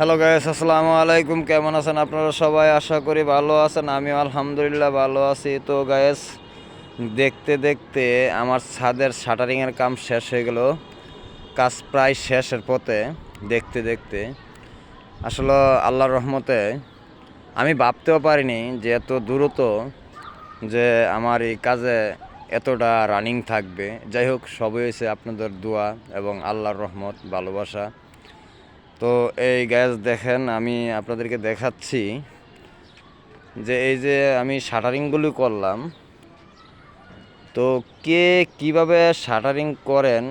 Hello guys আসসালামু আলাইকুম। কেমন আছেন আপনারা সবাই? আশা করি ভালো আছেন। আমিও আলহামদুলিল্লাহ ভালো আছি। তো গায়েস দেখতে দেখতে আমার ছাদের শাটারিংয়ের কাম শেষ হয়ে গেল। কাজ প্রায় শেষের পথে, দেখতে দেখতে। আসলে আল্লাহর রহমতে আমি ভাবতেও পারিনি যে এত দ্রুত যে আমার এই কাজে এতটা রানিং থাকবে। যাই হোক, সবই হয়েছে আপনাদের দোয়া এবং আল্লাহর রহমত, ভালোবাসা। তো এই গ্যাস দেখেন, আমি আপনাদেরকে দেখাচ্ছি যে এই যে আমি শাটারিংগুলি করলাম, তো কে কীভাবে শাটারিং করেন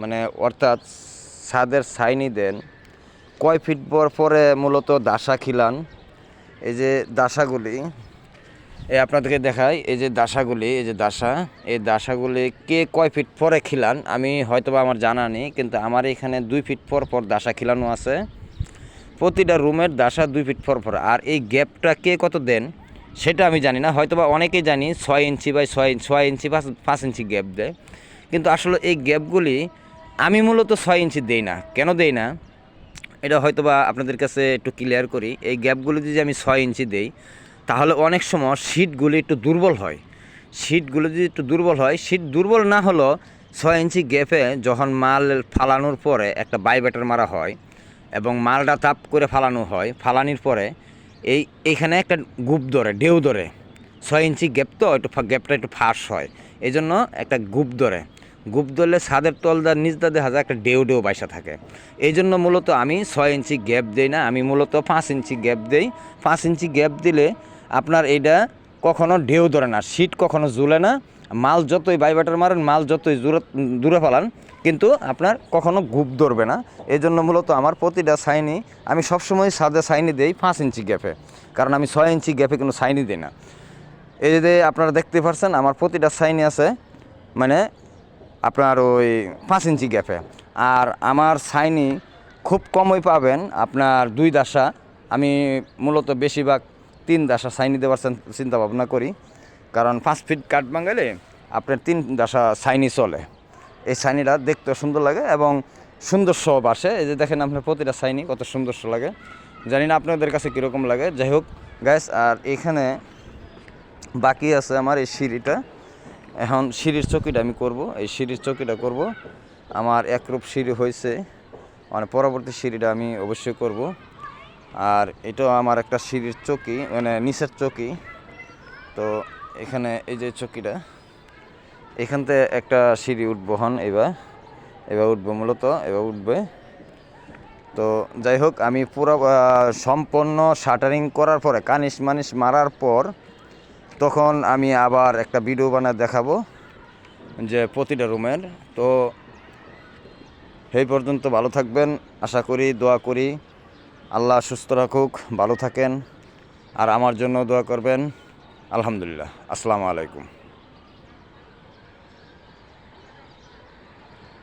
মানে অর্থাৎ ছাদের সাইনি দেন, কয় ফিট পর পরে মূলত দাসা খিলান, এই যে দাসাগুলি আপনাদেরকে দেখাই, এই যে দাসাগুলি, এই যে দাসা, এই দাসাগুলি কে কয় ফিট পরে খিলান, আমি হয়তোবা আমার জানা নেই, কিন্তু আমার এখানে দুই ফিট পর পর দাসা খিলানো আছে। প্রতিটা রুমের দাসা দুই ফিট পর পর, আর এই গ্যাপটা কে কত দেন, সেটা আমি জানি না, হয়তোবা অনেকেই জানি, ছয় ইঞ্চি বাই ছয় ছয় ইঞ্চি পাঁচ পাঁচ ইঞ্চি গ্যাপ দেয়। কিন্তু আসলে এই গ্যাপগুলি আমি মূলত ছয় ইঞ্চি দেই না, কেন দেই না? এটা হয়তোবা আপনাদের কাছে একটু ক্লিয়ার করি, এই গ্যাপগুলো যদি আমি ছয় ইঞ্চি দেই তাহলে অনেক সময় শীটগুলি একটু দুর্বল হয়। শীটগুলো যদি একটু দুর্বল হয় সিট দুর্বল না হলেও ছয় ইঞ্চি গ্যাপে যখন মাল ফালানোর পরে একটা বাইবেটার মারা হয় এবং মালটা তাপ করে ফালানো হয়, ফালানির পরে এই এইখানে একটা গুপ ধরে, ঢেউ ধরে। ছয় ইঞ্চি গ্যাপ তো, একটু গ্যাপটা একটু ফাঁস হয়। এই জন্য একটা গুপ ধরে। গুপ ধরলে ছাদের তলদার নিচদা দেখা যায় একটা ডেউ ডেউ বাইসা থাকে। এই জন্য মূলত আমি ছয় ইঞ্চি গ্যাপ দিই না, আমি মূলত পাঁচ ইঞ্চি গ্যাপ দিই। পাঁচ ইঞ্চি গ্যাপ দিলে আপনার এইটা কখনো ঢেউ ধরে না, শীত কখনো ঝুলে না। মাল যতই বাইবাটার মারেন, মাল যতই দূরে দূরে ফেলান, কিন্তু আপনার কখনো গুপ ধরবে না। এই জন্য মূলত আমার প্রতিটা সাইনি আমি সবসময় সাদে সাইনি দেই পাঁচ ইঞ্চি গ্যাপে, কারণ আমি ছয় ইঞ্চি গ্যাপে কোনো সাইনি দিই না। এই যে আপনারা দেখতে পাচ্ছেন আমার প্রতিটা সাইনি আছে মানে আপনার ওই পাঁচ ইঞ্চি গ্যাপে। আর আমার সাইনি খুব কমই পাবেন, আপনার দুই দাসা আমি মূলত বেশিরভাগ তিন দাসা সাইনি দেওয়ার চিন- চিন্তা ভাবনা করি। কারণ পাঁচ ফিট কাঠ বাঙালে আপনার তিন দাসা সাইনি চলে। এই সাইনিটা দেখতে সুন্দর লাগে এবং সুন্দর সব আসে। এই যে দেখেন আপনার প্রতিটা সাইনি কত সুন্দর লাগে। জানি না আপনাদের কাছে কীরকম লাগে। যাই হোক গ্যাস আর এখানে বাকি আছে আমার এই সিঁড়িটা। এখন সিঁড়ির চকিটা আমি করব। এই সিঁড়ির চকিটা করব। আমার একরূপ সিঁড়ি হয়েছে। মানে পরবর্তী সিঁড়িটা আমি অবশ্যই করব। আর এটাও আমার একটা সিঁড়ির চকি মানে নিচের চকি। তো এখানে এই যে চকিটা, এখান থেকে একটা সিঁড়ি উঠবো হন এবার। এবার উঠবো মূলত, এবার উঠবে। তো যাই হোক, আমি পুরো সম্পূর্ণ শাটারিং করার পরে, কানিস মানিস মারার পর, তখন আমি আবার একটা ভিডিও বানায় দেখাবো যে প্রতিটা রুমের। তো সেই পর্যন্ত ভালো থাকবেন, আশা করি, দোয়া করি। আল্লাহ সুস্থ রাখুক ভালো থাকেন আর আমার জন্য দোয়া করবেন। আলহামদুলিল্লাহ। আসসালামু আলাইকুম।